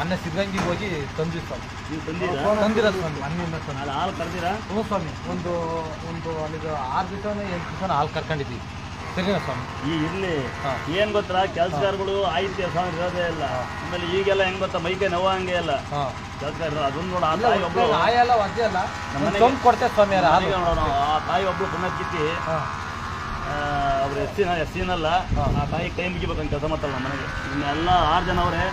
ಮೊನ್ನೆ ಸಿದ್ಧಗಂಗಿಗೆ ಹೋಗಿ ತಂದ್ವಿ ಸ್ವಾಮಿ. ನೀವು ತಂದಿರಾ ತಂದಿರ ಸ್ವಾಮಿ ಅದು ಹಾಲು ಕರೆದಿರಾ? ಹ್ಞೂ ಸ್ವಾಮಿ ಒಂದು ಒಂದು ಅಲ್ಲಿಗೆ ಆರು ದಿವಸ ಎಂಟು ದಿವಸ ಹಾಲು ಕರ್ಕೊಂಡಿದ್ದೀವಿ ಸರಿನಾ ಸ್ವಾಮಿ? ಈ ಇರಲಿ. ಏನು ಗೊತ್ತಾ ಕೆಲಸಗಾರಗಳು ಆಯ್ತು ಸ್ವಾಮಿ ಇರೋದೇ ಇಲ್ಲ. ಆಮೇಲೆ ಈಗೆಲ್ಲ ಹೆಂಗ್ ಗೊತ್ತಾ ಮೈಕೆ ನೋವು ಹಂಗೆ ಇಲ್ಲ. ಕೆಲಸಗಾರ ಅದೊಂದು ಅದನ್ನ ನೋಡ ತಾಯಿ ಒಬ್ಳು ಆಯಲ್ಲ ವಜ್ಜೆ ಅಲ್ಲ. ನಮ್ಮ ಕೊಡ್ತೇವೆ ಸ್ವಾಮಿ ನೋಡೋಣ ಆ ತಾಯಿ ಒಬ್ಳು ಪುನಃ ಕಿತ್ತಿ. ಅವ್ರು ಎಸ್ಸಿನ ಎಸ್ಸಿನಲ್ಲ. ಆ ತಾಯಿ ಕೈ ಮುಗಿಬೇಕಂತ ಕೆಲಸ ಮಾಡ್ತಾರಲ್ಲ ನಮ್ಮ ಮನೆಗೆ. ಇನ್ನೆಲ್ಲ ಆರು ಜನ ಅವರೇ.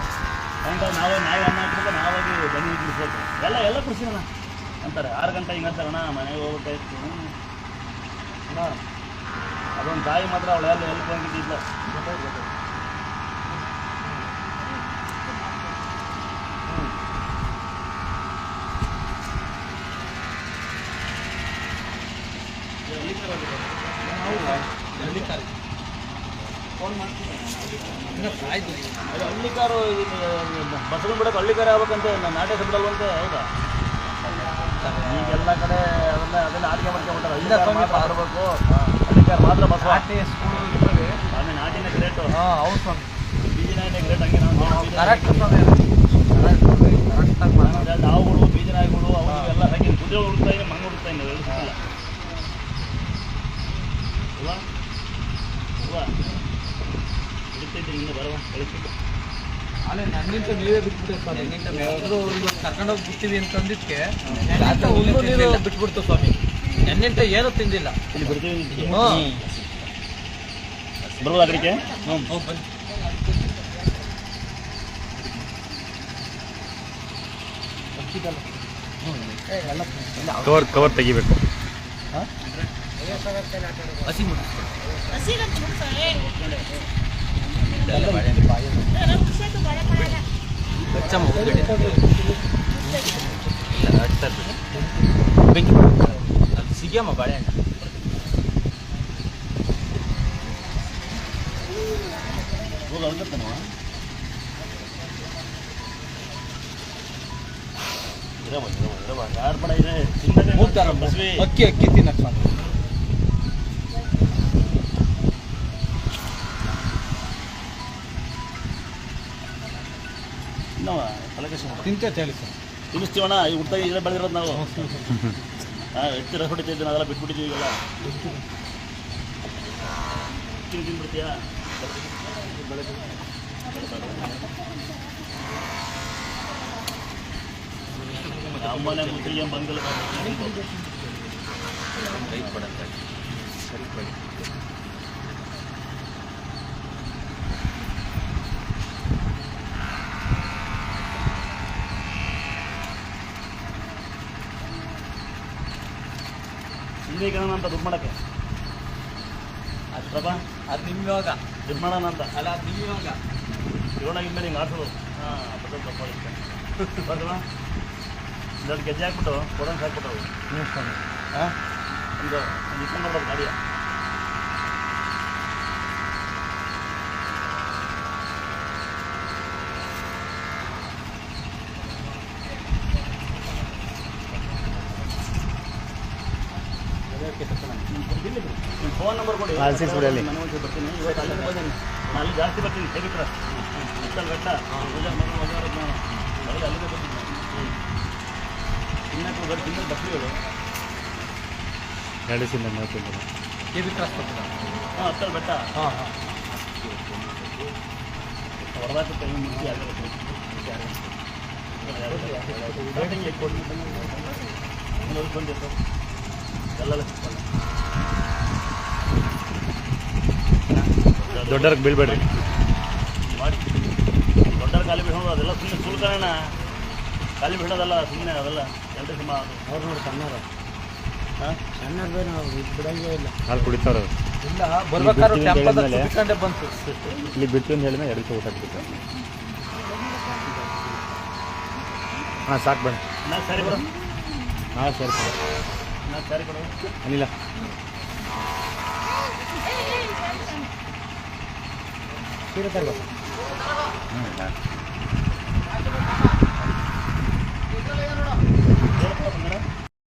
ಸಾಯಂಕಾಲ ನಾವೇ ನಾಯಿ ಅನ್ನ ಹಾಕ್ಬೇಕು ನಾವಾಗಿ ಬನ್ನಿ ಇಡ್ಲಿಸ್ಬೇಕು ಎಲ್ಲ ಎಲ್ಲ ಕೃಷಿನ ಅಂತಾರೆ. ಆರು ಗಂಟೆ ಹಿಂಗೆ ಅಣ್ಣ ಮನೆಗೆ ಹೋಗ್ಬೇಕಾಯ್ತು ಅಣ್ಣ, ಅದೊಂದು ತಾಯಿ ಮಾತ್ರ ಅವಳು ಎಲ್ಲ ಎಲ್ಲಿ ಬಂದಿದ್ದಿಲ್ಲ ಹೌದಾ ಎರಡನೇ ಅದು ಹಳ್ಳಿಕಾರು ಬಸವನ ಬಿಡಕ್ಕೆ ಹಳ್ಳಿಕಾರ ಆಗ್ಬೇಕಂತ ನಾಟ್ಯ ಬಿಡಲ್ವಂತೆ ಹೌದಾ? ಈಗೆಲ್ಲ ಕಡೆ ಅದನ್ನ ಅದೆಲ್ಲ ಆಟಿಕೆ ಮಾಡ್ಕೊಂಡ್ಬಿಟ್ಟಾರೆ ಹಳ್ಳಿಕಾರ ಬರಬೇಕು. ಹಳ್ಳಿಕಾರ ಮಾತ್ರ ಬಸವ. ಆಟಿ ಸ್ಕೂಲ್ ಇರ್ತದೆ ಆಮೇಲೆ ನಾಟಿನ ಗ್ರೇಟು. ಹಾಂ ಹೌದು ಸ್ವಾಮಿ. ಬೀಜನಾಯಿನೇ ಗ್ರೇಟ್ ಹಂಗೆ ನಾವು ಬೀಜ ಕರೆಕ್ಟ್ ಸ್ವಾಮಿ. ಕರೆಕ್ಟಾಗಿ ಮಾಡಿ ಆಮೇಲೆ ಹಾವುಗಳು ಬೀಜನಾಯಿಗಳು ಅವು ಎಲ್ಲ ಹಾಕಿ ಕುದುರೆ ಹುಡುಕ್ತಾ ಇದೆ ಮಂಗ ಹುಡುಕ್ತಾ ಸಿಕ್ಕಿಲ್ಲ. ಅಲ್ವಾ ಅಲ್ವಾ ಇನ್ನು ಬರವ ಕಳಿಸ್ಬಿಟ್ಟು ಅಲ್ಲೇ ನನ್ನಿಂದ ನೀವೇ ಬಿಟ್ಬಿಟ್ಟೆ ಸ್ವಾಮಿ. ಯಾರಾದ್ರೂ ಇವತ್ತು ಕರ್ಕೊಂಡೋಗಿ ಬಿಡ್ತೀವಿ ಅಂತಂದಿದ್ದಕ್ಕೆ ಹುಲ್ಲು ನೀರು ಬಿಟ್ಬಿಡ್ತು ಸ್ವಾಮಿ. ನನ್ನಿಂದ ಏನೂ ತಿಂದಿಲ್ಲ. ಇಲ್ಲಿ ಹ್ಞೂ ಹ್ಞೂ ಬನ್ನಿ. ಕವರ್ ಕವರ್ ತೆಗಿಬೇಕು. ಹಸಿ ಮುಟ್ಟಿ ಬಚ್ಚಮ್ಮ ಹೋಗ್ಬೇಡಿ ಇಲ್ಲ ಅಡ್ತಾ ಇರ್ಬೇಕು. ಬೆಂಕಿ ಅದು ಸಿಗಿಯಮ್ಮ ಬಾಳೆಹಣ್ಣು ಹೋಗಿ ಅಳ್ಕತ್ತಾನವ ಇರವ ಇರವ ಇರವ ಯಾರು ಪಡ ಇದೆ ಮೂಗ್ತಾರ ಬಸವಿ ಅಕ್ಕಿ ಅಕ್ಕಿ ತಿನ್ನಕ್ ತಿಂತೈತೆ ಹೇಳಿ ಸರ್ ತಿನ್ನಿಸ್ತೀವಣ್ಣ ಈ ಹುಟ್ಟಾಗಿ ಇಲ್ಲೇ ಬೆಳೆದಿರೋದು ನಾವು. ಹಾಂ ಎಷ್ಟು ರಸ ಹೊಡಿತಿದ್ದೆ ಅದೆಲ್ಲ ಬಿಟ್ಬಿಟ್ಟಿದ್ದೀವಿ ಈಗೆಲ್ಲ ತಿಂದು ತಿಂದ್ಬಿಡ್ತೀಯಾ? ಅಮ್ಮನೆ ಬಂದಿಲ್ಲ ಸರಿ ಕಣ ಅಂತ ದುಡ್ಡು ಮಾಡಕ್ಕೆ ಅದು ಪ್ರಭಾ ಅದು ನಿಮ್ಮ ಯೋಗ. ದುಡ್ಡು ಮಾಡೋಣ ಅಂತ ಅಲ್ಲ ಅದು ನಿಮ್ಮ ಇವಾಗ ಇರೋಣ ಹಿಂದೆ ಹಿಂಗೆ ಆಡ್ಸೋದು ಹಾಂ ಅಪ್ಪದ ತಪ್ಪಾಗುತ್ತೆ. ಬರ್ತವಾ? ದೊಡ್ಡ ಗೆಜ್ಜೆ ಹಾಕ್ಬಿಟ್ಟು ಕೊಡೋಂಗೆ ಹಾಕ್ಬಿಟ್ಟು. ಹಾಂ ಒಂದು ಒಂದು ಇಸ್ಕೊಂಡು ಬರ್ಬೋದು ಗಾಡಿಯ ನಿಮ್ಮ ಫೋನ್ ನಂಬರ್ ಕೊಡಿ. ನಾನು ಬರ್ತೀನಿ. ಇವತ್ತು ಅಲ್ಲಿ ಬಂದೇನೆ ನಾನು ಜಾಸ್ತಿ ಬರ್ತೀನಿ. ಹೇಗಿತ್ರ ಇಷ್ಟಲ್ಲಿ ಬೆಟ್ಟ ಅಲ್ಲಿಗೆ ಬರ್ತೀನಿ ನಾನು. ತಿನ್ನಕ್ಕೆ ಬರೀ ಬಸ್ಲಿಗಳು ಎರಡು ಸಿಂದ ಮಾಡ್ತೀನಿ ಕೆ ಬಿ ಕ್ರಾಸ್ ಬರ್ತೀರಾ ಹಾಂ ಹತ್ತಲ್ಲಿ ಬೆಟ್ಟ. ಹಾಂ ಹಾಂ. ಹೊರದಾಕುತ್ತೆ ಇನ್ನು ಮುಚ್ಚಿ ಆಗಿರುತ್ತೆ ಬಂದಿತ್ತು. ಎಲ್ಲ ದೊಡ್ಡವ್ರಿಗೆ ಬೀಳ್ಬೇಡ್ರಿ. ಮಾಡಿ. ದೊಡ್ಡರ ಖಾಲಿ ಬಿಡೋದು ಅದೆಲ್ಲ ಸುಮ್ಮನೆ ಸುಳ್ಕಣ ಖಾಲಿ ಬಿಡೋದಲ್ಲ ಸುಮ್ಮನೆ ಅದೆಲ್ಲ ಎಲ್ಲರೂ ಸುಮ್ಮ ಅದು. ಅವ್ರು ನೋಡಿ ಸಣ್ಣವ್ರು. ಹಾಂ? ಸಣ್ಣವ್ರು ಬೇರೆ ನಾವು ಬಿಡಂಗೇ ಇಲ್ಲ. ಹಾಲು ಕುಡಿತಾರೆ ಇಲ್ಲ ಬರ್ಬೇಕಾದ್ರೆ ಟೆಂಪಲ್? ಬಂತು. ಇಲ್ಲಿ ಬಿಡ್ತೀವಿ ಅಂತ ಹೇಳಿದ್ರೆ ಎರಡು ಊಟ ಹಾಂ ಸಾಕು ಬನ್ನಿ. ನಾ ಸರಿ ಕೊಡು. ಹಾಂ ಸರಿ ಸರಿ. ನಾ ಸರಿ ಕೊಡು. ಅನಿಲ. ಸೀರೆ ತರ್ಬೇಕು ಹ್ಞೂ